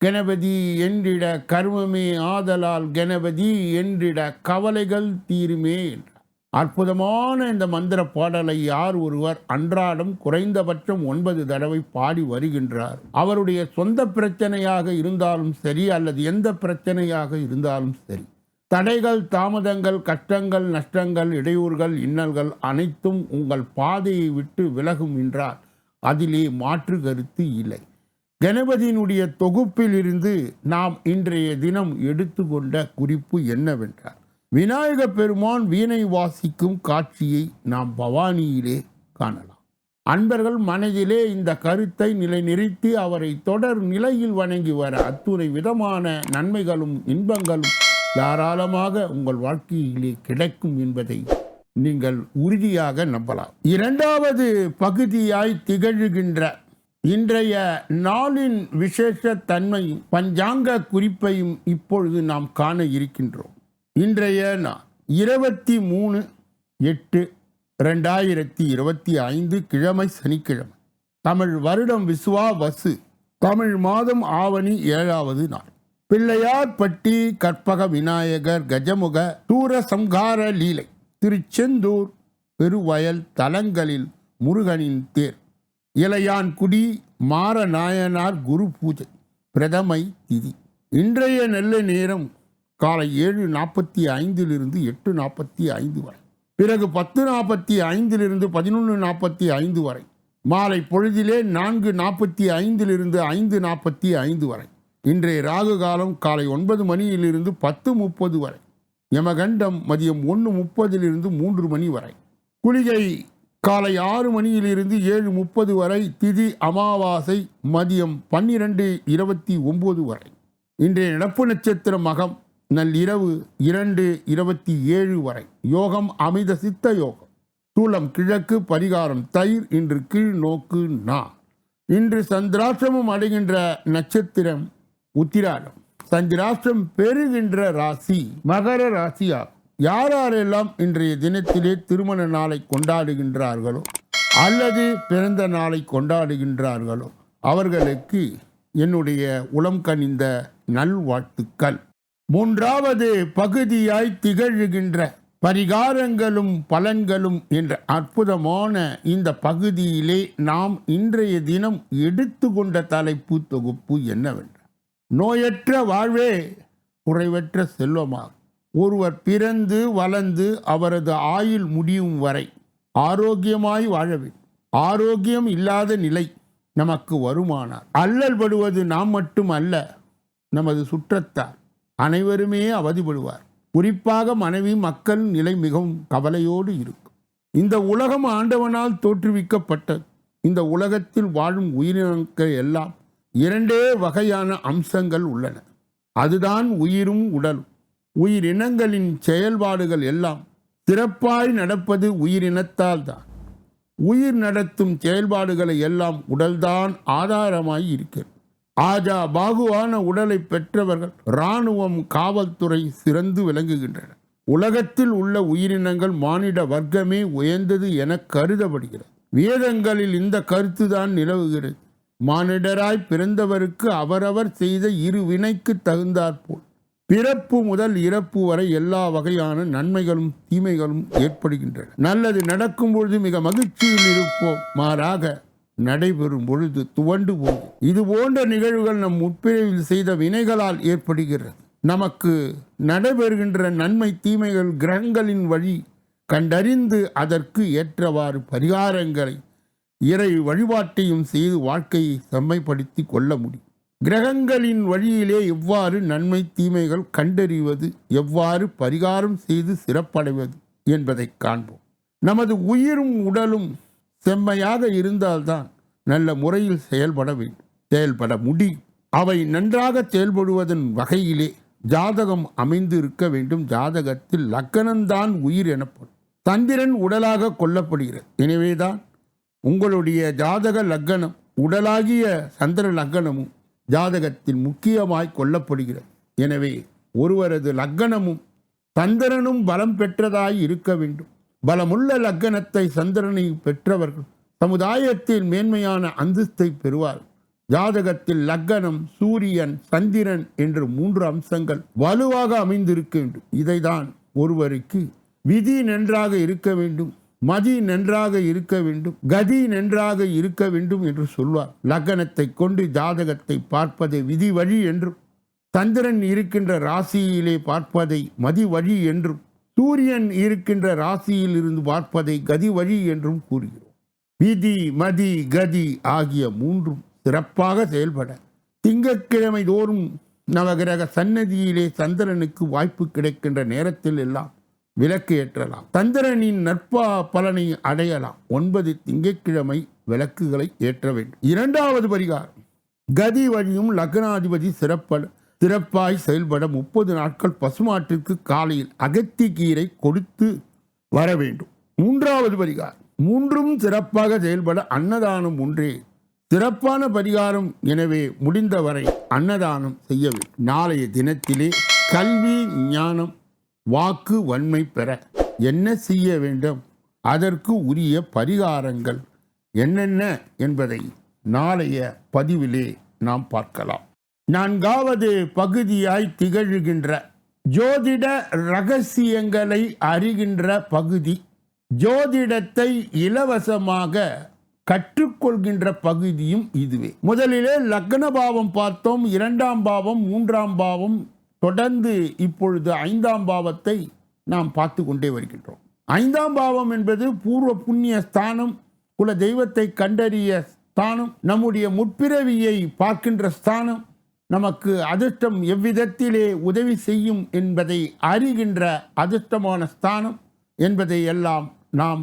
கணபதி என்றிட கர்மமே ஆதலால் கணபதி என்றிட கவலைகள் தீருமே அற்புதமான இந்த மந்திர பாடலை யார் ஒருவர் அன்றாடம் குறைந்தபட்சம் ஒன்பது தடவை பாடி வருகின்றார். அவருடைய சொந்த பிரச்சனையாக இருந்தாலும் சரி அல்லது எந்த பிரச்சனையாக இருந்தாலும் சரி. தடைகள் தாமதங்கள் கஷ்டங்கள் நஷ்டங்கள் இடையூறுகள் இன்னல்கள் அனைத்தும் உங்கள் பாதையை விட்டு விலகும் என்றால் அதிலே மாற்று கருத்து இல்லை. கணபதியினுடைய தொகுப்பில் இருந்து நாம் இன்றைய தினம் எடுத்துக்கொண்ட குறிப்பு என்னவென்றால் விநாயக பெருமான் வீணை வாசிக்கும் காட்சியை நாம் பவானியிலே காணலாம். அன்பர்கள் மனதிலே இந்த கருத்தை நிலைநிறுத்தி அவரை தொடர் நிலையில் வணங்கி வர அத்துணை விதமான நன்மைகளும் இன்பங்களும் தாராளமாக உங்கள் வாழ்க்கையிலே கிடைக்கும் என்பதை நீங்கள் உறுதியாக நம்பலாம். இரண்டாவது பகுதியாய் திகழ்கின்ற இன்றைய நாளின் விசேஷ தன்மையும் பஞ்சாங்க குறிப்பையும் இப்பொழுது நாம் காண இருக்கின்றோம். இன்றைய நாள் இருபத்தி மூணு எட்டு ரெண்டாயிரத்தி இருபத்தி ஐந்து கிழமை சனிக்கிழமை. தமிழ் வருடம் விசுவா வசு தமிழ் மாதம் ஆவணி ஏழாவது நாள். பிள்ளையார்பட்டி கற்பக விநாயகர் கஜமுக தூர சம்ஹார லீலை திருச்செந்தூர் பெருவயல் தலங்களில் முருகனின் தேர். இளையான்குடி மாரநாயனார் குரு பூஜை பிரதமை திதி இன்றைய நல்ல நேரம் காலை ஏழு நாற்பத்தி ஐந்திலிருந்து எட்டு நாற்பத்தி ஐந்து வரை. பிறகு பத்து நாற்பத்தி ஐந்திலிருந்து பதினொன்று நாற்பத்தி ஐந்து வரை. மாலை பொழுதிலே நான்கு நாற்பத்தி ஐந்திலிருந்து ஐந்து நாற்பத்தி ஐந்து வரை. இன்றைய ராகு காலம் காலை ஒன்பது மணியிலிருந்து பத்து முப்பது வரை. யமகண்டம் மதியம் ஒன்று முப்பதிலிருந்து மூன்று மணி வரை. குளிகை காலை ஆறு மணியிலிருந்து ஏழு முப்பது வரை திதி அமாவாசை மதியம் பன்னிரண்டு இருபத்தி ஒம்பது வரை. இன்றைய நடப்பு நட்சத்திரம் மகம் நள்ளிரவு இரண்டு இருபத்தி ஏழு வரை. யோகம் அமித சித்த யோகம். சூளம் கிழக்கு பரிகாரம் தயிர் இன்று கீழ் நோக்கு நா. இன்று சந்திராசிரமம் அடைகின்ற நட்சத்திரம் உத்திராடம். சந்திராஷ்டிரம் பெறுகின்ற ராசி மகர ராசியாகும். யார் யாரெல்லாம் இன்றைய தினத்திலே திருமண நாளை கொண்டாடுகின்றார்களோ அல்லது பிறந்த நாளை கொண்டாடுகின்றார்களோ அவர்களுக்கு என்னுடைய உளம் கனிந்த நல்வாழ்த்துக்கள். மூன்றாவது பகுதியாய் திகழ்கின்ற பரிகாரங்களும் பலன்களும் என்ற அற்புதமான இந்த பகுதியிலே நாம் இன்றைய தினம் எடுத்துக்கொண்ட தலைப்பு தொகுப்பு என்னவென்றால் நோயற்ற வாழ்வே குறைவற்ற செல்வமாகும். ஒருவர் பிறந்து வளர்ந்து அவரது ஆயுள் முடியும் வரை ஆரோக்கியமாய் வாழ வேண்டும் ஆரோக்கியம் இல்லாத நிலை நமக்கு வருமானார் அல்லல் படுவது நாம் மட்டும் அல்ல நமது சுற்றத்தார் அனைவருமே அவதிப்படுவார். குறிப்பாக மனைவி மக்கள் நிலை மிகவும் கவலையோடு இருக்கும். இந்த உலகம் ஆண்டவனால் தோற்றுவிக்கப்பட்டது. இந்த உலகத்தில் வாழும் உயிரினங்கள் எல்லாம் இரண்டே வகையான அம்சங்கள் உள்ளன. அதுதான் உயிரும் உடலும். உயிரினங்களின் செயல்பாடுகள் எல்லாம் சிறப்பாய் நடப்பது உயிரினத்தால் தான். உயிர் நடத்தும் செயல்பாடுகளை எல்லாம் உடல்தான் ஆதாரமாய் இருக்கிறது. ஆஜா பாகுவான உடலை பெற்றவர்கள் இராணுவம் காவல்துறை சிறந்து விளங்குகின்றன. உலகத்தில் உள்ள உயிரினங்கள் மானிட வர்க்கமே உயர்ந்தது என கருதப்படுகிறது. வேதங்களில் இந்த கருத்துதான் நிலவுகிறது. மானிடராய் பிறந்தவருக்கு அவரவர் செய்த இரு வினைக்கு தகுந்தாற்போல் பிறப்பு முதல் இறப்பு வரை எல்லா வகையான நன்மைகளும் தீமைகளும் ஏற்படுகின்றன. நல்லது நடக்கும் பொழுது மிக மகிழ்ச்சியில் இருப்போம். மாறாக நடைபெறும் பொழுது துவண்டு போகும். இது போன்ற நிகழ்வுகள் நம் உட்பிரிவில் செய்த வினைகளால் ஏற்படுகிறது. நமக்கு நடைபெறுகின்ற நன்மை தீமைகள் கிரகங்களின் வழி கண்டறிந்து அதற்கு ஏற்றவாறு பரிகாரங்களை இறை வழிபாட்டையும் செய்து வாழ்க்கையை செம்மைப்படுத்தி கொள்ள முடியும். கிரகங்களின் வழியிலே எவ்வாறு நன்மை தீமைகள் கண்டறிவது எவ்வாறு பரிகாரம் செய்து சிறப்படைவது என்பதை காண்போம். நமது உயிரும் உடலும் செம்மையாக இருந்தால்தான் நல்ல முறையில் செயல்பட வேண்டும் செயல்பட முடியும். அவை நன்றாக செயல்படுவதன் வகையிலே ஜாதகம் அமைந்து இருக்க வேண்டும். ஜாதகத்தில் லக்கணம்தான் உயிர் எனப்படும். சந்திரன் உடலாக கொல்லப்படுகிறது. எனவேதான் உங்களுடைய ஜாதக லக்கணம் உடலாகிய சந்திர லக்கணமும் ஜாதகத்தில் முக்கியமாய் கொள்ளப்படுகிறது. எனவே ஒருவரது லக்கணமும் சந்திரனும் பலம் பெற்றதாய் இருக்க வேண்டும். பலமுள்ள லக்கணத்தை சந்திரனை பெற்றவர்கள் சமுதாயத்தில் மேன்மையான அந்தஸ்தை பெறுவார் ஜாதகத்தில் லக்கணம் சூரியன் சந்திரன் என்று மூன்று அம்சங்கள் வலுவாக அமைந்திருக்க வேண்டும். இதைதான் ஒருவருக்கு விதி நன்றாக இருக்க வேண்டும். மதி நன்றாக இருக்க வேண்டும் கதி நன்றாக இருக்க வேண்டும் என்று சொல்வார். லக்கணத்தை கொண்டு ஜாதகத்தை பார்ப்பதை விதி வழி என்றும் சந்திரன் இருக்கின்ற ராசியிலே பார்ப்பதை மதி வழி என்றும் சூரியன் இருக்கின்ற ராசியில் இருந்து பார்ப்பதை கதி வழி என்றும் கூறுகிறோம். விதி மதி கதி ஆகிய மூன்றும் சிறப்பாக செயல்பட. திங்கட்கிழமை தோறும் நவகிரக சன்னதியிலே சந்திரனுக்கு வாய்ப்பு கிடைக்கின்ற நேரத்தில் எல்லாம் விளக்கு ஏற்றலாம். சந்திரனின் நற்பா பலனை அடையலாம். ஒன்பது திங்கட்கிழமை விளக்குகளை ஏற்ற வேண்டும். இரண்டாவது பரிகாரம். கதி வழியும் லக்னாதிபதி சிறப்பட சிறப்பாய் செயல்பட முப்பது நாட்கள் பசுமாட்டிற்கு காலையில் அகத்தி கீரை கொடுத்து வர வேண்டும். மூன்றாவது பரிகாரம். மூன்றும் சிறப்பாக செயல்பட அன்னதானம் ஒன்றே. சிறப்பான பரிகாரம் எனவே முடிந்தவரை அன்னதானம் செய்ய வேண்டும். நாளைய தினத்திலே கல்வி ஞானம் வாக்கு வன்மை பெற என்ன செய்ய வேண்டும்? அதற்கு உரிய பரிகாரங்கள் என்னென்ன என்பதை நாளைய பதிவிலே நாம் பார்க்கலாம். நான்காவது பகுதியாய் திகழ்கின்ற ஜோதிட ரகசியங்களை அறிகின்ற பகுதி ஜோதிடத்தை இலவசமாக கற்றுக்கொள்கின்ற பகுதியும் இதுவே. முதலிலே லக்ன பாவம் பார்த்தோம் இரண்டாம் பாவம் மூன்றாம் பாவம் தொடர்ந்து இப்பொழுது ஐந்தாம் பாவத்தை நாம் பார்த்து கொண்டே வருகின்றோம். ஐந்தாம் பாவம் என்பது பூர்வ புண்ணிய ஸ்தானம் குல தெய்வத்தை கண்டறிய ஸ்தானம் நம்முடைய முற்பிறவியை பார்க்கின்ற ஸ்தானம் நமக்கு அதிர்ஷ்டம் எவ்விதத்திலே உதவி செய்யும் என்பதை அறிகின்ற அதிர்ஷ்டமான ஸ்தானம் என்பதை எல்லாம் நாம்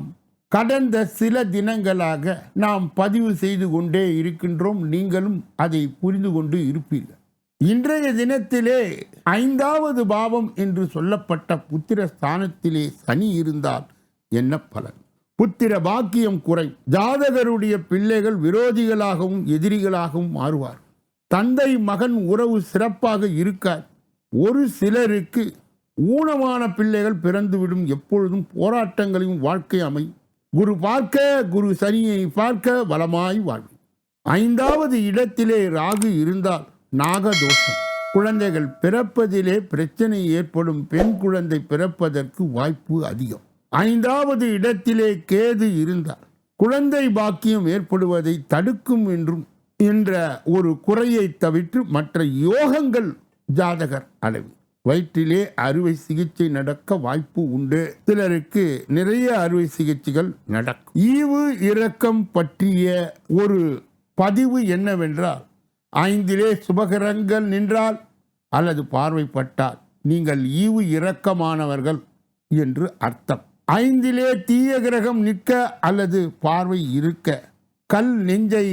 கடந்த சில தினங்களாக நாம் பதிவு செய்து கொண்டே இருக்கின்றோம். நீங்களும் அதை புரிந்து கொண்டு இருப்பீர்கள். இன்றைய தினத்திலே ஐந்தாவது பாவம் என்று சொல்லப்பட்ட புத்திர ஸ்தானத்திலே சனி இருந்தால் என்ன பலன்? புத்திர பாக்கியம் குறை. ஜாதகருடைய பிள்ளைகள் விரோதிகளாகவும் எதிரிகளாகவும் மாறுவார். தந்தை மகன் உறவு சிறப்பாக இருக்க ஒரு சிலருக்கு ஊனமான பிள்ளைகள் பிறந்துவிடும். எப்பொழுதும் போராட்டங்களையும் வாழ்க்கை அமை குரு பார்க்க குரு சனியை பார்க்க வளமாய் வாழ்வு ஐந்தாவது இடத்திலே ராகு இருந்தால் நாகதோஷம். குழந்தைகள் பிறப்பதிலே பிரச்சனை ஏற்படும் பெண் குழந்தை பிறப்பதற்கு வாய்ப்பு அதிகம். ஐந்தாவது இடத்திலே கேது இருந்தால் குழந்தை பாக்கியம் ஏற்படுவதை தடுக்கும் என்றும் என்ற ஒரு குறையை தவிர்த்து மற்ற யோகங்கள் ஜாதகர் அளவு. வயிற்றிலே அறுவை சிகிச்சை நடக்க வாய்ப்பு உண்டு. சிலருக்கு நிறைய அறுவை சிகிச்சைகள் நடக்கும். ஈவு இரக்கம் பற்றிய ஒரு பதிவு என்னவென்றால் ஐந்திலே சுபகரங்கள் நின்றால் அல்லது பார்வைப்பட்டால் நீங்கள் ஈவு இரக்கமானவர்கள் என்று அர்த்தம். ஐந்திலே தீய கிரகம் நிற்க அல்லது பார்வை இருக்க கல் நெஞ்சை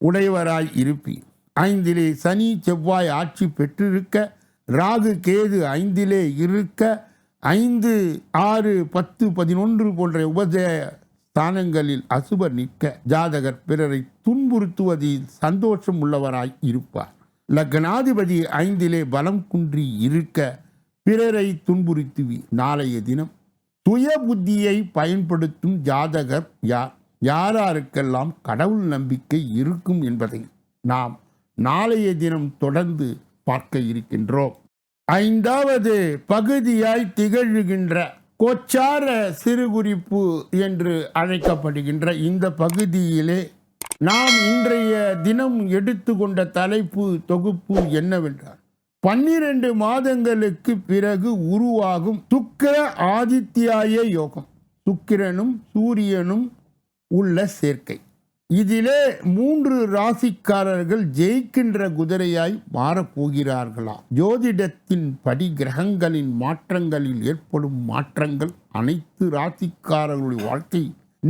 உடையவராய் இருப்பி ஐந்திலே சனி செவ்வாய் ஆட்சி பெற்றிருக்க ராகு கேது ஐந்திலே இருக்க ஐந்து ஆறு பத்து பதினொன்று போன்ற உபதே ஸ்தானங்களில் அசுப நிற்க ஜாதகர் பிறரை துன்புறுத்துவதில் சந்தோஷம் உள்ளவராய் இருப்பார். லக்னாதிபதி ஐந்திலே பலம் குன்றி இருக்க பிறரை துன்புறுத்துவி. நாளைய தினம் சுய புத்தியை பயன்படுத்தும் ஜாதகர் யார்? யாராருக்கெல்லாம் கடவுள் நம்பிக்கை இருக்கும் என்பதை நாம் நாளைய தினம் தொடர்ந்து பார்க்க இருக்கின்றோம். ஐந்தாவது பகுதியாய் திகழ்கின்ற கோச்சார சிறுகுறிப்பு என்று அழைக்கப்படுகின்ற இந்த பகுதியிலே நாம் இன்றைய தினம் எடுத்துக்கொண்ட தலைப்பு தொகுப்பு என்னவென்றால் பன்னிரண்டு மாதங்களுக்கு பிறகு உருவாகும் துக்கர ஆதித்யாய யோகம். சுக்கிரனும் சூரியனும் உள்ள சேர்க்கை. இதிலே மூன்று ராசிக்காரர்கள் ஜெயிக்கின்ற குதிரையாய் மாறப்போகிறார்களாம் ஜோதிடத்தின் படி கிரகங்களின் மாற்றங்களில் ஏற்படும் மாற்றங்கள் அனைத்து ராசிக்காரர்களுடைய வாழ்க்கை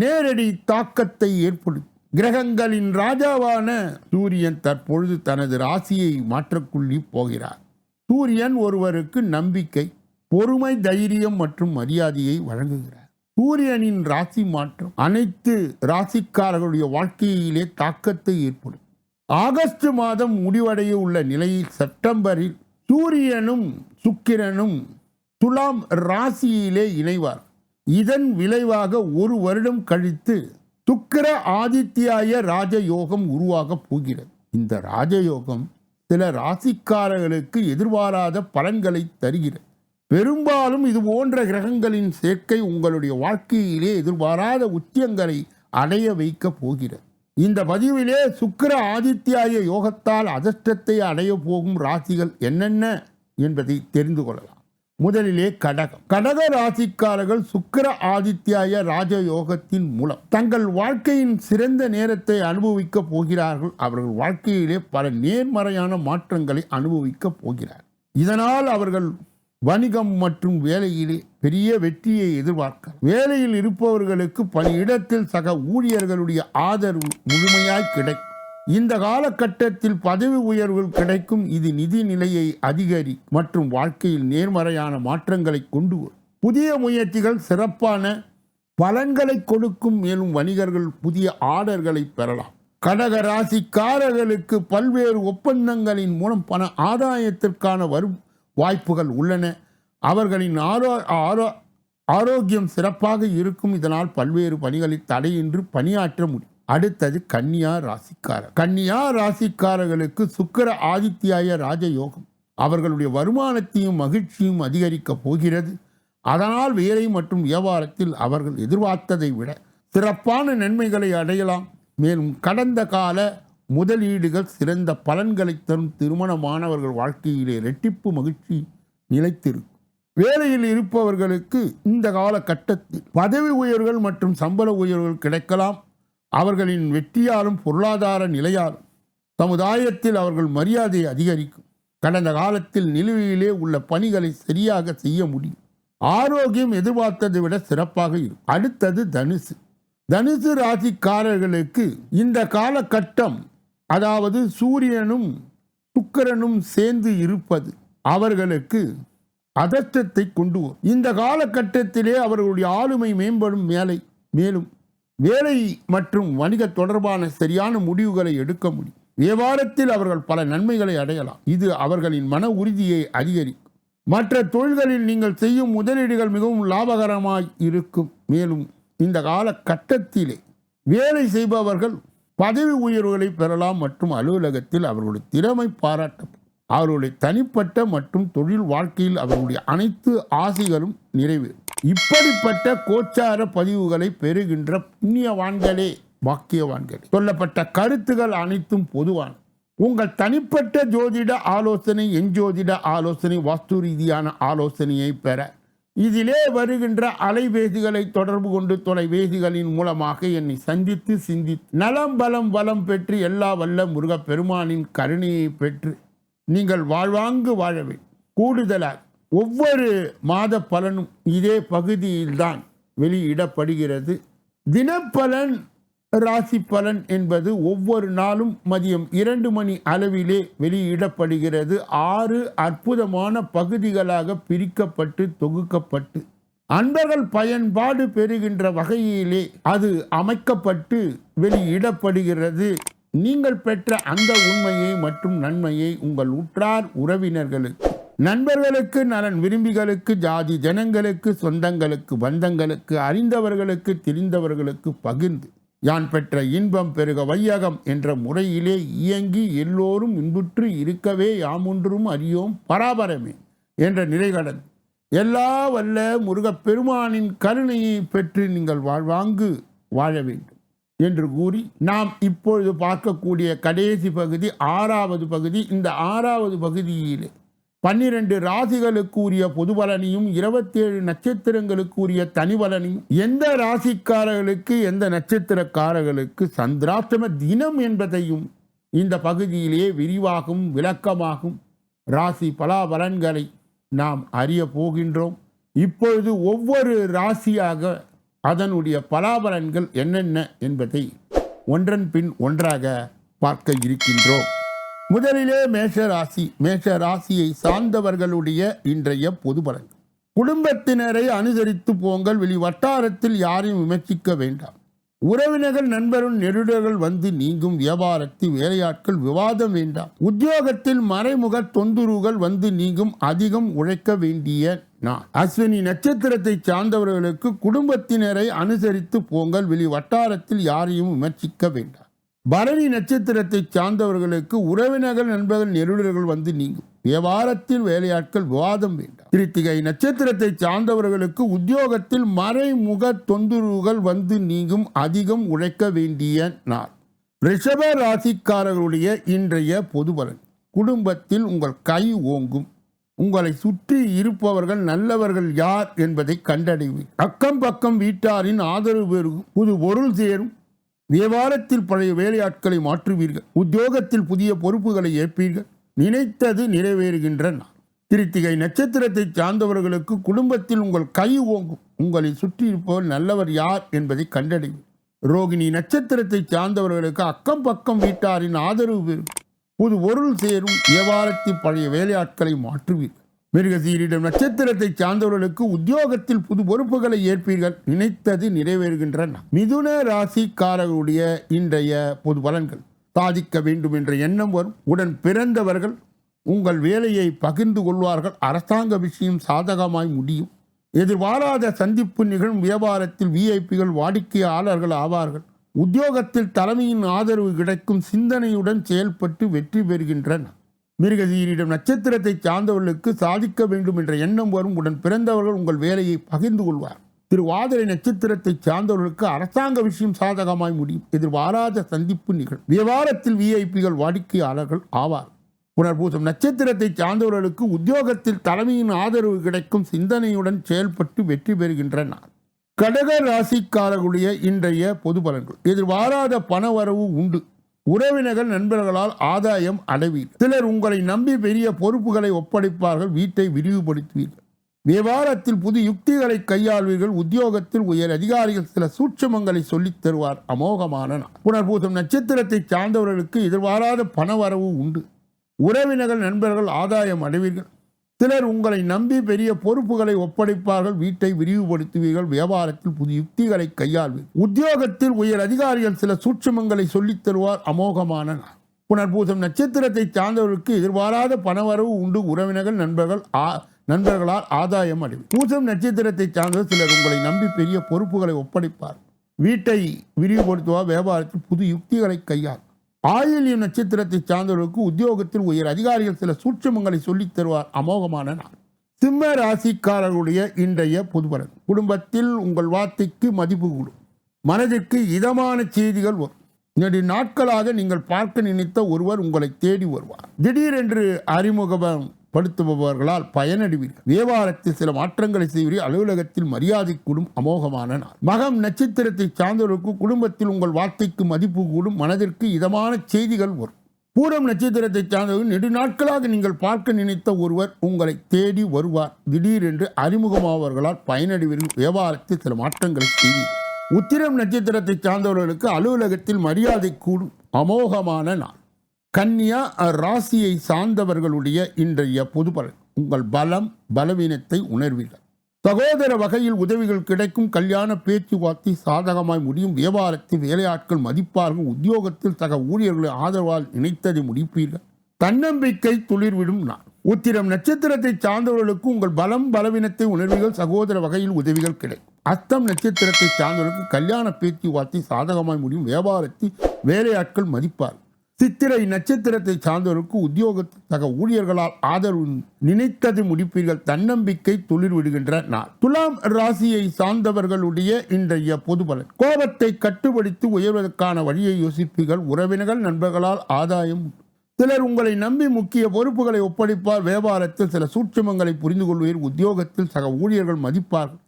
நேரடி தாக்கத்தை ஏற்படுத்தும். கிரகங்களின் ராஜாவான சூரியன் தற்பொழுது தனது ராசியை மாற்றக்குள்ளி போகிறார். சூரியன் ஒருவருக்கு நம்பிக்கை பொறுமை தைரியம் மற்றும் மரியாதையை வழங்குகிறார். சூரியனின் ராசி மாற்றம். அனைத்து ராசிக்காரர்களுடைய வாழ்க்கையிலே தாக்கத்தை ஏற்படும். ஆகஸ்ட் மாதம் முடிவடைய உள்ள நிலையில் செப்டம்பரில் சூரியனும் சுக்கிரனும் துலாம் ராசியிலே இணைவார். இதன் விளைவாக ஒரு வருடம் கழித்து சுக்கிர ஆதித்யாய ராஜயோகம் உருவாகப் போகிறது. இந்த ராஜயோகம் சில ராசிக்காரர்களுக்கு எதிர்பாராத பலன்களை தருகிறது. பெரும்பாலும் இது போன்ற கிரகங்களின் சேர்க்கை உங்களுடைய வாழ்க்கையிலே எதிர்பாராத உச்சங்களை அடைய வைக்கப் போகிறது. இந்த பதிவிலே சுக்கிர ஆதித்யாய யோகத்தால் அதிர்ஷ்டத்தை அடைய போகும் ராசிகள் என்னென்ன என்பதை தெரிந்து கொள்ளலாம். முதலிலே கடகம். கடக ராசிக்காரர்கள் சுக்கிர ஆதித்யாய ராஜயோகத்தின் மூலம் தங்கள் வாழ்க்கையின் சிறந்த நேரத்தை அனுபவிக்கப் போகிறார்கள். அவர்கள் வாழ்க்கையிலே பல நேர்மறையான மாற்றங்களை அனுபவிக்கப் போகிறார் இதனால் அவர்கள் வணிகம் மற்றும் வேலையிலே பெரிய வெற்றியை எதிர்பார்க்க வேலையில் இருப்பவர்களுக்கு பணியிடத்தில் சக ஊழியர்களுடைய ஆதரவு முழுமையாய் கிடைக்கும். இந்த காலகட்டத்தில் பதவி உயர்வுகள் கிடைக்கும். இது நிதி நிலையை அதிகரி மற்றும் வாழ்க்கையில் நேர்மறையான மாற்றங்களை கொண்டு வரும். புதிய முயற்சிகள் சிறப்பான பலன்களை கொடுக்கும். மேலும் வணிகர்கள் புதிய ஆர்டர்களை பெறலாம். கடக ராசிக்காரர்களுக்கு பல்வேறு ஒப்பந்தங்களின் மூலம் பண ஆதாயத்திற்கான வரும் வாய்ப்புகள் உள்ளன. அவர்களின் ஆரோ ஆரோ ஆரோக்கியம் சிறப்பாக இருக்கும். இதனால் பல்வேறு பணிகளில் தடையின்றி பணியாற்ற முடியும் அடுத்தது கன்னியா ராசிக்காரர் கன்னியா ராசிக்காரர்களுக்கு சுக்கர ஆதித்யாய ராஜயோகம். அவர்களுடைய வருமானத்தையும் மகிழ்ச்சியும் அதிகரிக்கப் போகிறது. அதனால் வேலை மற்றும் வியாபாரத்தில் அவர்கள் எதிர்பார்த்ததை விட சிறப்பான நன்மைகளை அடையலாம். மேலும் கடந்த கால முதலீடுகள் சிறந்த பலன்களை தரும் திருமணமானவர்கள் வாழ்க்கையிலே இரட்டிப்பு மகிழ்ச்சி நிலைத்திருக்கும். வேலையில் இருப்பவர்களுக்கு இந்த காலகட்டத்தில் பதவி உயர்வுகள் மற்றும் சம்பள உயர்வுகள் கிடைக்கலாம். அவர்களின் வெற்றியாலும் பொருளாதார நிலையாலும் சமுதாயத்தில் அவர்கள் மரியாதை அதிகரிக்கும். கடந்த காலத்தில் நிலுவையிலே உள்ள பணிகளை சரியாக செய்ய முடியும். ஆரோக்கியம் எதிர்பார்த்ததை விட சிறப்பாக இருக்கும். அடுத்தது தனுசு. தனுசு ராசிக்காரர்களுக்கு இந்த காலகட்டம் அதாவது சூரியனும் சுக்கரனும் சேர்ந்து இருப்பது அவர்களுக்கு அதர்த்தத்தை கொண்டு வரும். இந்த காலகட்டத்திலே அவர்களுடைய ஆளுமை மேம்படும் வேலை மேலும் வேலை மற்றும் வணிக தொடர்பான சரியான முடிவுகளை எடுக்க முடியும். வியாபாரத்தில் அவர்கள் பல நன்மைகளை அடையலாம். இது அவர்களின் மன உறுதியை அதிகரிக்கும். மற்ற தொழில்களில் நீங்கள் செய்யும் முதலீடுகள் மிகவும் லாபகரமாய் இருக்கும். மேலும் இந்த காலகட்டத்திலே வேலை செய்பவர்கள் பதவி உயர்வுகளை பெறலாம் மற்றும் அலுவலகத்தில் அவர்களுடைய திறமை பாராட்டப்படும் அவர்களுடைய தனிப்பட்ட மற்றும் தொழில் வாழ்க்கையில் அவர்களுடைய அனைத்து ஆசைகளும் நிறைவேறும் இப்படிப்பட்ட கோச்சார பதிவுகளை பெறுகின்ற புண்ணியவான்களே பாக்கியவான்களே. சொல்லப்பட்ட கருத்துகள் அனைத்தும் பொதுவான. உங்கள் தனிப்பட்ட ஜோதிட ஆலோசனை எஞ்சோதிட ஆலோசனை வாஸ்து ரீதியான ஆலோசனையை பெற இதிலே வருகின்ற அலைபேசிகளை தொடர்பு கொண்டு தொலைபேசிகளின் மூலமாக என்னை சந்தித்து சிந்தித்து நலம் பலம் வளம் பெற்று எல்லா வல்ல முருகப் பெருமானின் கருணையை பெற்று நீங்கள் வாழ்வாங்கு வாழவே கூடுதலாக ஒவ்வொரு மாத பலனும் இதே பகுதியில்தான் வெளியிடப்படுகிறது. தினப்பலன் ராசி பலன் என்பது ஒவ்வொரு நாளும் மதியம் இரண்டு மணி அளவிலே வெளியிடப்படுகிறது. ஆறு அற்புதமான பகுதிகளாக பிரிக்கப்பட்டு தொகுக்கப்பட்டு அன்பர்கள் பயன்பாடு பெறுகின்ற வகையிலே அது அமைக்கப்பட்டு வெளியிடப்படுகிறது. நீங்கள் பெற்ற அந்த உண்மையை மற்றும் நன்மையை உங்கள் உற்றார் உறவினர்களுக்கு நண்பர்களுக்கு நலன் விரும்பிகளுக்கு ஜாதி ஜனங்களுக்கு சொந்தங்களுக்கு பந்தங்களுக்கு அறிந்தவர்களுக்கு தெரிந்தவர்களுக்கு பகிர்ந்து யான் பெற்ற இன்பம் பெருக வையகம் என்ற முறையிலே இயங்கி எல்லோரும் இன்புற்று இருக்கவே யாமொன்றும் அறியோம் பராபரமே என்ற நிறைகடன். எல்லா வல்ல முருகப் பெருமானின் கருணையை பெற்று நீங்கள் வாழ்வாங்கு வாழ வேண்டும் என்று கூறி நாம் இப்பொழுது பார்க்கக்கூடிய கடைசி பகுதி ஆறாவது பகுதி. இந்த ஆறாவது பகுதியிலே பன்னிரண்டு ராசிகளுக்கு உரிய பொது பலனையும் இருபத்தேழு நட்சத்திரங்களுக்கு உரிய தனி பலனையும் எந்த ராசிக்காரர்களுக்கு எந்த நட்சத்திரக்காரர்களுக்கு சந்திராஷ்டம தினம் என்பதையும் இந்த பகுதியிலே விரிவாகும் விளக்கமாகும் ராசி பலாபலன்களை நாம் அறிய போகின்றோம். இப்பொழுது ஒவ்வொரு ராசியாக அதனுடைய பலாபலன்கள் என்னென்ன என்பதை ஒன்றன் பின் ஒன்றாக பார்க்க இருக்கின்றோம். முதலிலே மேஷ ராசி. மேஷ ராசியை சார்ந்தவர்களுடைய இன்றைய பொது பலன். குடும்பத்தினரை அனுசரித்து போங்கள். வெளி வட்டாரத்தில் யாரையும் விமர்சிக்க வேண்டாம். உறவினர்கள் நண்பரும் நெருடர்கள் வந்து நீங்கும் வியாபாரத்தில் வேலையாட்கள் விவாதம் வேண்டாம். உத்தியோகத்தில் மறைமுக தொந்தரவுகள் வந்து நீங்கும் அதிகம் உழைக்க வேண்டிய நான் அஸ்வினி நட்சத்திரத்தை சார்ந்தவர்களுக்கு குடும்பத்தினரை அனுசரித்து போங்கள். வெளி வட்டாரத்தில் யாரையும் விமர்சிக்க வேண்டாம். பரணி நட்சத்திரத்தை சார்ந்தவர்களுக்கு உறவினர்கள் நண்பர்கள் நெருடர்கள் வந்து நீங்கும். வியாபாரத்தில் வேலையாட்கள் விவாதம் வேண்டாம். கிருத்திகை நட்சத்திரத்தை சார்ந்தவர்களுக்கு உத்தியோகத்தில் மறைமுக தொந்தரவுகள் வந்து நீங்கும் அதிகம் உழைக்க வேண்டிய நாள். ரிஷப ராசிக்காரர்களுடைய இன்றைய பொது பலன். குடும்பத்தில் உங்கள் கை ஓங்கும். உங்களை சுற்றி இருப்பவர்கள் நல்லவர்கள் யார் என்பதை கண்டடைவீர். அக்கம் பக்கம் வீட்டாரின் ஆதரவு பெருகும். புது பொருள் சேரும். வியாபாரத்தில் பழைய வேலையாட்களை மாற்றுவீர்கள். உத்தியோகத்தில் புதிய பொறுப்புகளை ஏற்பீர்கள். நினைத்தது நிறைவேறுகின்ற நாள் கிருத்திகை நட்சத்திரத்தை சார்ந்தவர்களுக்கு குடும்பத்தில் உங்கள் கை ஓங்கும். உங்களை சுற்றியிருப்பவர் நல்லவர் யார் என்பதை கண்டடையும் ரோகிணி நட்சத்திரத்தை சார்ந்தவர்களுக்கு அக்கம் பக்கம் வீட்டாரின் ஆதரவு பெறும். புது பொருள் சேரும். வியாபாரத்தில் பழைய வேலையாட்களை மாற்றுவீர்கள். மிருகசீரிடம் நட்சத்திரத்தை சார்ந்தவர்களுக்கு உத்தியோகத்தில் புது பொறுப்புகளை ஏற்பீர்கள். நினைத்தது நிறைவேறுகின்றன. மிதுன ராசிக்காரர்களுடைய இன்றைய பொது பலன்கள். சாதிக்க வேண்டும் என்ற எண்ணம் வரும். உடன் பிறந்தவர்கள் உங்கள் வேலையை பகிர்ந்து கொள்வார்கள். அரசாங்க விஷயம் சாதகமாய் முடியும். எதிர்பாராத சந்திப்பு நிகழும். வியாபாரத்தில் விஐபிகள் வாடிக்கையாளர்கள் ஆவார்கள். உத்தியோகத்தில் தலைமையின் ஆதரவு கிடைக்கும். சிந்தனையுடன் செயல்பட்டு வெற்றி பெறுகின்றனர் மிருகசீரிடம் நட்சத்திரத்தை சார்ந்தவர்களுக்கு சாதிக்க வேண்டும் என்ற எண்ணம் வரும் உடன் பிறந்தவர்கள் உங்கள் வேலையை பகிர்ந்து கொள்வார். திருவாதிரை நட்சத்திரத்தை சார்ந்தவர்களுக்கு அரசாங்க விஷயம் சாதகமாய் முடியும். எதிர்பாராத சந்திப்பு நிகழும். வியாபாரத்தில் விஐபிகள் வாடிக்கையாளர்கள் ஆவார். புனர்பூசம் நட்சத்திரத்தை சார்ந்தவர்களுக்கு உத்தியோகத்தில் தலைமையின் ஆதரவு கிடைக்கும் சிந்தனையுடன் செயல்பட்டு வெற்றி பெறுகின்றனர் கடக ராசிக்காரர்களுடைய இன்றைய பொது பலன்கள். எதிர்பாராத பணவரவு உண்டு. உறவினர்கள் நண்பர்களால் ஆதாயம் அடைவீர். சிலர் உங்களை நம்பி பெரிய பொறுப்புகளை ஒப்படைப்பார்கள் வீட்டை விரிவுபடுத்துவீர்கள். வியாபாரத்தில் புது யுக்திகளை கையாள்வீர்கள் உத்தியோகத்தில் உயர் அதிகாரிகள் சில சூட்சமங்களை சொல்லித் தருவார் அமோகமான புனர்பூசம் நட்சத்திரத்தை சார்ந்தவர்களுக்கு எதிர்பாராத பணவரவு உண்டு. உறவினர்கள் நண்பர்கள் ஆதாயம் அடைவீர்கள். சிலர் உங்களை நம்பி பெரிய பொறுப்புகளை ஒப்படைப்பார்கள் வீட்டை விரிவுபடுத்துவீர்கள் வியாபாரத்தில் புது யுக்திகளை கையாள்வீர்கள். உத்தியோகத்தில் உயர் அதிகாரிகள் சில சூட்சமங்களை சொல்லித் தருவார் அமோகமான புனர்பூசம் நட்சத்திரத்தை சார்ந்தவர்களுக்கு எதிர்பாராத பணவரவு உண்டு உறவினர்கள் நண்பர்கள் ஆ- நண்பர்களால் ஆதாயம் அடையும் பூசம் நட்சத்திரத்தை சார்ந்த சிலர் உங்களை நம்பி பெரிய பொறுப்புகளை ஒப்படைப்பார். வீட்டை விரிவுபடுத்துவார் வியாபாரத்தில் புது யுக்திகளை கையாள். ஆயில்யம் நட்சத்திரத்தை சார்ந்தவர்களுக்கு உத்தியோகத்தில் உயர் அதிகாரிகள் சில சூட்சமங்களை சொல்லித் தருவார் அமோகமான நாள். சிம்ம ராசிக்காரர்களுடைய இன்றைய பொதுபலன் குடும்பத்தில் உங்கள் வார்த்தைக்கு மதிப்பு கூடும். மனதிற்கு இதமான செய்திகள் வரும். நெடு நாட்களாக நீங்கள் பார்க்க நினைத்த ஒருவர் உங்களை தேடி வருவார். திடீரென்று அறிமுகம் படுத்துபவர்களால் பயனடைவீர்கள் வியாபாரத்தில் சில மாற்றங்களை செய்வீர்கள் அலுவலகத்தில் மரியாதை கூடும் அமோகமான நாள். மகம் நட்சத்திரத்தை சார்ந்தவர்களுக்கு குடும்பத்தில் உங்கள் வார்த்தைக்கு மதிப்பு கூடும். மனதிற்கு இதமான செய்திகள் வரும். பூரம் நட்சத்திரத்தை சார்ந்தவர்கள் நெடு நாட்களாக நீங்கள் பார்க்க நினைத்த ஒருவர் உங்களை தேடி வருவார். திடீரென்று அறிமுகமாவர்களால் பயனடைவீர்கள் வியாபாரத்தில் சில மாற்றங்களை செய்வீர்கள் உத்திரம் நட்சத்திரத்தை சார்ந்தவர்களுக்கு அலுவலகத்தில் மரியாதை கூடும். அமோகமான நாள். கன்னியா ராசியை சார்ந்தவர்களுடைய இன்றைய பொது பலன் உங்கள் பலம் பலவீனத்தை உணர்வீர்கள். சகோதர வகையில் உதவிகள் கிடைக்கும். கல்யாண பேச்சுவார்த்தை சாதகமாய் முடியும். வியாபாரத்தில் வேலையாட்கள் மதிப்பார்கள். உத்தியோகத்தில் சக ஊழியர்களை ஆதரவால் இணைத்ததை முடிப்பீர்கள். தன்னம்பிக்கை துளிர்விடும் நான் உத்திரம் நட்சத்திரத்தை சார்ந்தவர்களுக்கு உங்கள் பலம் பலவீனத்தை உணர்வீர்கள். சகோதர வகையில் உதவிகள் கிடைக்கும். அஸ்தம் நட்சத்திரத்தை சார்ந்தவர்களுக்கு கல்யாண பேச்சுவார்த்தை சாதகமாய் முடியும். வியாபாரத்தில் வேலையாட்கள் மதிப்பார்கள். சித்திரை நட்சத்திரத்தை சார்ந்தவருக்கு உத்தியோகத்தில் சக ஊழியர்களால் ஆதரவு நினைத்தது முடிப்பீர்கள். தன்னம்பிக்கை துளிர் விடுகின்ற நாள். துலாம் ராசியை சார்ந்தவர்களுடைய இன்றைய பொது பலன். கோபத்தை கட்டுப்படுத்தி உயர்வதற்கான வழியை யோசிப்பீர்கள். உறவினர்கள் நண்பர்களால் ஆதாயம். சிலர் உங்களை நம்பி முக்கிய பொறுப்புகளை ஒப்படைப்பார். வியாபாரத்தில் சில சூட்சுமங்களை புரிந்து கொள்வீர் உத்தியோகத்தில் சக ஊழியர்கள் மதிப்பார்கள்.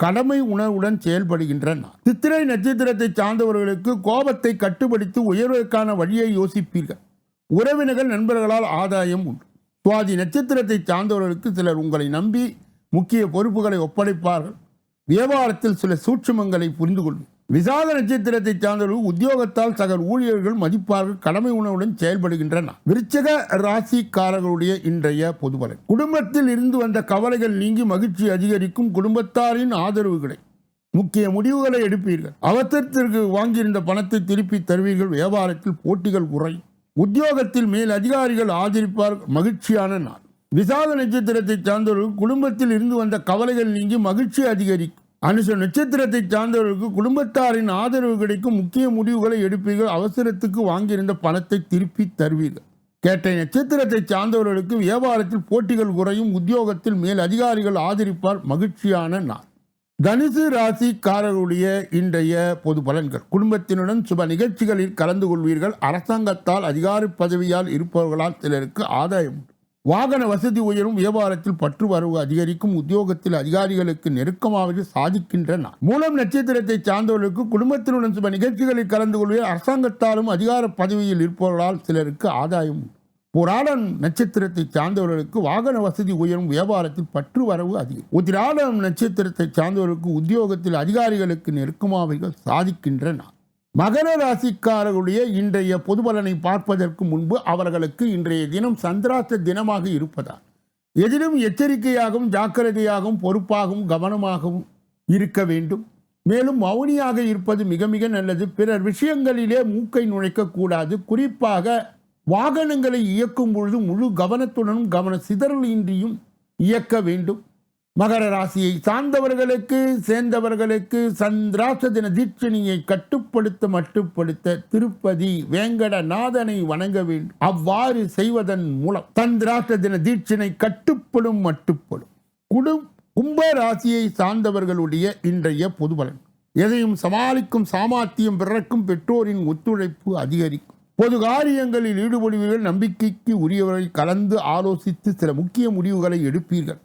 கடமை உணர்வுடன் செயல்படுகின்றன சித்திரை நட்சத்திரத்தை சார்ந்தவர்களுக்கு கோபத்தை கட்டுப்படுத்தி உயர்வதற்கான வழியை யோசிப்பீர்கள். உறவினர்கள் நண்பர்களால் ஆதாயம் உண்டு. சுவாதி நட்சத்திரத்தை சார்ந்தவர்களுக்கு சிலர் உங்களை நம்பி முக்கிய பொறுப்புகளை ஒப்படைப்பார்கள். வியாபாரத்தில் சில சூட்சுமங்களை புரிந்து கொள்ளும் விசாக நட்சத்திரத்தை சார்ந்தவர்கள் உத்தியோகத்தால் சக ஊழியர்கள் மதிப்பார்கள் கடமை உணவுடன் செயல்படுகின்றன விருச்சக ராசிக்காரர்களுடைய இன்றைய பொதுபலன். குடும்பத்தில் இருந்து வந்த கவலைகள் நீங்கி மகிழ்ச்சி அதிகரிக்கும் குடும்பத்தாரின் ஆதரவு கிடைக்கும் முக்கிய முடிவுகளை எடுப்பீர்கள். அவசரத்திற்கு வாங்கியிருந்த பணத்தை திருப்பி தருவீர்கள். வியாபாரத்தில் போட்டிகள் குறையும். உத்தியோகத்தில் மேல் அதிகாரிகள் ஆதரிப்பார். மகிழ்ச்சியான நாள். விசாக நட்சத்திரத்தை சார்ந்தவர்கள் குடும்பத்தில் இருந்து வந்த கவலைகள் நீங்கி மகிழ்ச்சி அதிகரிக்கும். அனுச நட்சத்திரத்தை சார்ந்தவர்களுக்கு குடும்பத்தாரின் ஆதரவு கிடைக்கும் முக்கிய முடிவுகளை எடுப்பீர்கள். அவசரத்துக்கு வாங்கியிருந்த பணத்தை திருப்பி தருவீர்கள். கேட்ட நட்சத்திரத்தை சார்ந்தவர்களுக்கு வியாபாரத்தில் போட்டிகள் குறையும் உத்தியோகத்தில் மேல் அதிகாரிகள் ஆதரிப்பார் மகிழ்ச்சியான நாள். தனுசு ராசிக்காரர்களுடைய இன்றைய பொது பலன்கள். குடும்பத்தினுடன் சுப நிகழ்ச்சிகளில் கலந்து கொள்வீர்கள். அரசாங்கத்தால் அதிகார பதவியால் இருப்பவர்களால் சிலருக்கு ஆதாயம் உண்டு. வாகன வசதி உயரும் வியாபாரத்தில் பற்று வரவு அதிகரிக்கும் உத்தியோகத்தில் அதிகாரிகளுக்கு நெருக்கமாவது சாதிக்கின்ற நான் மூலம் நட்சத்திரத்தை சார்ந்தவர்களுக்கு குடும்பத்தினுடன் சில நிகழ்ச்சிகளில் கலந்து கொள்வீர்கள் அரசாங்கத்தாலும் அதிகார பதவியில் இருப்பவர்களால் சிலருக்கு ஆதாயம் போராடம் நட்சத்திரத்தை சார்ந்தவர்களுக்கு வாகன வசதி உயரும் வியாபாரத்தில் பற்று வரவு அதிகம். உத்திராடம் நட்சத்திரத்தை சார்ந்தவர்களுக்கு உத்தியோகத்தில் அதிகாரிகளுக்கு நெருக்கமாவைகள் சாதிக்கின்றன மகர ராசிக்காரர்களுடைய இன்றைய பொதுபலனை பார்ப்பதற்கு முன்பு அவர்களுக்கு இன்றைய தினம் சந்திராத்த தினமாக இருப்பதால் எதிலும் எச்சரிக்கையாகவும் ஜாக்கிரதையாகவும் பொறுப்பாகவும் கவனமாகவும் இருக்க வேண்டும். மேலும் மௌனியாக இருப்பது மிக மிக நல்லது. பிறர் விஷயங்களிலே மூக்கை நுழைக்கக்கூடாது. குறிப்பாக வாகனங்களை இயக்கும் பொழுது முழு கவனத்துடனும் கவன சிதறலின்றியும் இயக்க வேண்டும். மகர ராசியை சார்ந்தவர்களுக்கு சேர்ந்தவர்களுக்கு சந்திராச தின தீட்சணியை கட்டுப்படுத்த மட்டுப்படுத்த திருப்பதி வேங்கடநாதனை வணங்க வேண்டும் அவ்வாறு செய்வதன் மூலம் சந்திராச தின தீட்சணை கட்டுப்படும் மட்டுப்படும். குடும் கும்ப ராசியை சார்ந்தவர்களுடைய இன்றைய பொதுபலன் எதையும் சமாளிக்கும் சாமர்த்தியம் பிறக்கும் பெற்றோரின் ஒத்துழைப்பு அதிகரிக்கும். பொது காரியங்களில் ஈடுபடுவீர்கள் நம்பிக்கைக்கு உரியவரை கலந்து ஆலோசித்து சில முக்கிய முடிவுகளை எடுப்பீர்கள்.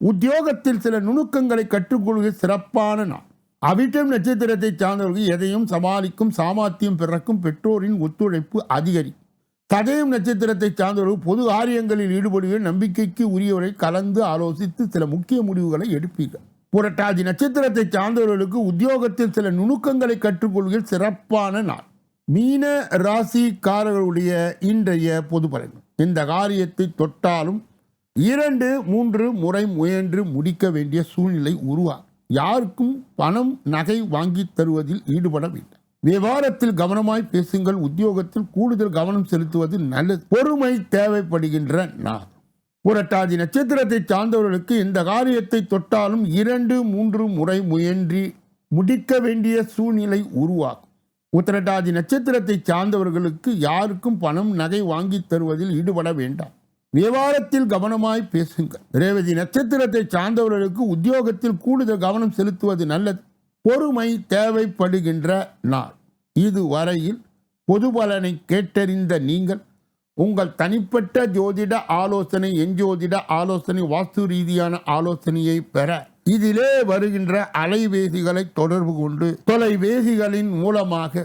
உத்தியோகத்தில் சில நுணுக்கங்களை கற்றுக்கொள்வது சிறப்பான நாள். அவிட்டம் நட்சத்திரத்தை சார்ந்தவர்கள் எதையும் சமாளிக்கும் சாமர்த்தியம் பிறக்கும் பெற்றோரின் ஒத்துழைப்பு அதிகரிக்கும் சதயம் நட்சத்திரத்தை சார்ந்தவர்கள் பொது காரியங்களில் ஈடுபடுவீர்கள் நம்பிக்கைக்கு உரியவரை கலந்து ஆலோசித்து சில முக்கிய முடிவுகளை எடுப்பீர்கள். புரட்டாதி நட்சத்திரத்தை சார்ந்தவர்களுக்கு உத்தியோகத்தில் சில நுணுக்கங்களை கற்றுக்கொள்வதில் சிறப்பான நாள். மீன ராசிக்காரர்களுடைய இன்றைய பொது பலன் இந்த காரியத்தை தொட்டாலும் இரண்டு மூன்று முறை முயன்று முடிக்க வேண்டிய சூழ்நிலை உருவாகும் யாருக்கும் பணம் நகை வாங்கி தருவதில் ஈடுபட வேண்டும் விவகாரத்தில் கவனமாய் பேசுங்கள். உத்தியோகத்தில் கூடுதல் கவனம் செலுத்துவது நல்லது. பொறுமை தேவைப்படுகின்ற நான் புரட்டாதி நட்சத்திரத்தை சார்ந்தவர்களுக்கு இந்த காரியத்தை தொட்டாலும் இரண்டு மூன்று முறை முயன்றி முடிக்க வேண்டிய சூழ்நிலை உருவாகும். உத்திரட்டாதி நட்சத்திரத்தை சார்ந்தவர்களுக்கு யாருக்கும் பணம் நகை வாங்கி தருவதில் ஈடுபட வேண்டாம். விவகாரத்தில் கவனமாய் பேசுங்கள். ரேவதி நட்சத்திரத்தை சார்ந்தவர்களுக்கு உத்தியோகத்தில் கூடுதல் கவனம் செலுத்துவது நல்லது. பொறுமை தேவைப்படுகின்ற நாள். இதுவரையில் பொது பலனை கேட்டறிந்த நீங்கள் உங்கள் தனிப்பட்ட ஜோதிட ஆலோசனை எஞ்சோதிட ஆலோசனை வாஸ்து ரீதியான ஆலோசனையை பெற இதிலே வருகின்ற அலைபேசிகளை தொடர்பு கொண்டு தொலைபேசிகளின் மூலமாக